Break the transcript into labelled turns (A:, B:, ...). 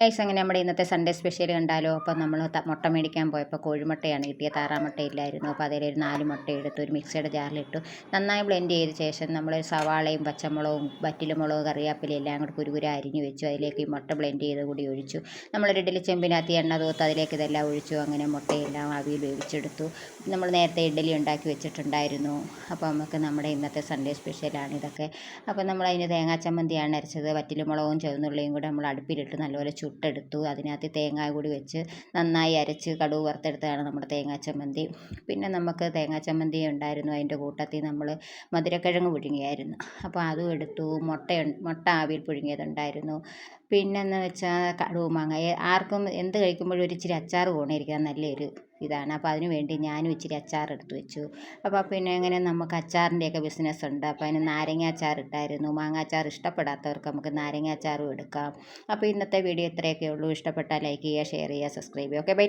A: Guys അങ്ങനെ നമ്മുടെ ഇന്നത്തെ സൺഡേ സ്പെഷ്യൽ കണ്ടാലോ? അപ്പോൾ നമ്മൾ മുട്ട മേടിക്കാൻ പോയപ്പോൾ കോഴിമുട്ടയാണ് കിട്ടിയത്. താറാമുട്ട ഇല്ലായിരുന്നു. അപ്പോൾ അതിലൊരു നാല് മുട്ട എടുത്ത്. ഒരു മിക്സിയുടെ ജാറിലിട്ടു നന്നായി ബ്ലെൻഡ് ചെയ്ത ശേഷം നമ്മൾ സവാളയും പച്ചമുളകും വറ്റലുമുളകും കറിവേപ്പിലയും എല്ലാം കൂടി കുരുകുര അരിഞ്ഞു വെച്ചു. അതിലേക്ക് ഈ മുട്ട ബ്ലെൻഡ് ചെയ്ത് കൂടി ഒഴിച്ചു. നമ്മളൊരു ഇഡലി ചെമ്പിനകത്ത് എണ്ണ തൂത്ത് അതിലേക്ക് ഇതെല്ലാം ഒഴിച്ചു. അങ്ങനെ മുട്ടയെല്ലാം അവിയിൽ വേവിച്ചെടുത്തു. നമ്മൾ നേരത്തെ ഇഡലി ഉണ്ടാക്കി വെച്ചിട്ടുണ്ടായിരുന്നു. അപ്പോൾ നമുക്ക് നമ്മുടെ ഇന്നത്തെ സൺഡേ സ്പെഷ്യലാണ് ഇതൊക്കെ. അപ്പോൾ നമ്മൾ അതിന് തേങ്ങാ ചമ്മന്തിയാണ് അരച്ചത്. വറ്റിലുമുളകും ചുവന്നുള്ളിയും കൂടെ നമ്മൾ അടുപ്പിലിട്ട് നല്ലപോലെ ചുട്ടെടുത്തു. അതിനകത്ത് തേങ്ങ കൂടി വെച്ച് നന്നായി അരച്ച് കടുക് വറുത്തെടുത്തതാണ് നമ്മുടെ തേങ്ങാ ചമ്മന്തി. പിന്നെ നമുക്ക് തേങ്ങാ ചമ്മന്തി ഉണ്ടായിരുന്നു. അതിന്റെ കൂട്ടത്തിൽ നമ്മൾ മധുരക്കിഴങ്ങ് പുഴുങ്ങിയായിരുന്നു. അപ്പോൾ അതും എടുത്തു. മുട്ട മുട്ട ആവിയിൽ പുഴുങ്ങിയതുണ്ടായിരുന്നു. പിന്നെന്ന് വെച്ചാൽ കടുക് മാങ്ങ. ആർക്കും എന്ത് കഴിക്കുമ്പോഴും ഒരു ഇച്ചിരി അച്ചാർ പോകണമായിരിക്കും നല്ലൊരു ഇതാണ്. അപ്പോൾ അതിന് വേണ്ടി ഞാനും ഇച്ചിരി അച്ചാർ എടുത്ത് വെച്ചു. അപ്പോൾ പിന്നെ ഇങ്ങനെ നമുക്ക് അച്ചാറിന്റെയൊക്കെ ബിസിനസ് ഉണ്ട്. അപ്പോൾ അതിന് നാരങ്ങ അച്ചാർ ഇട്ടായിരുന്നു. മാങ്ങ അച്ചാർ ഇഷ്ടപ്പെടാത്തവർക്ക് നമുക്ക് നാരങ്ങ അച്ചാറും എടുക്കാം. അപ്പോൾ ഇന്നത്തെ വീഡിയോ ഇത്രയൊക്കെ ഉള്ളൂ. ഇഷ്ടപ്പെട്ടാൽ ലൈക്ക് ചെയ്യുക ഷെയർ ചെയ്യുക സബ്സ്ക്രൈബ് ചെയ്യുക. Okay bye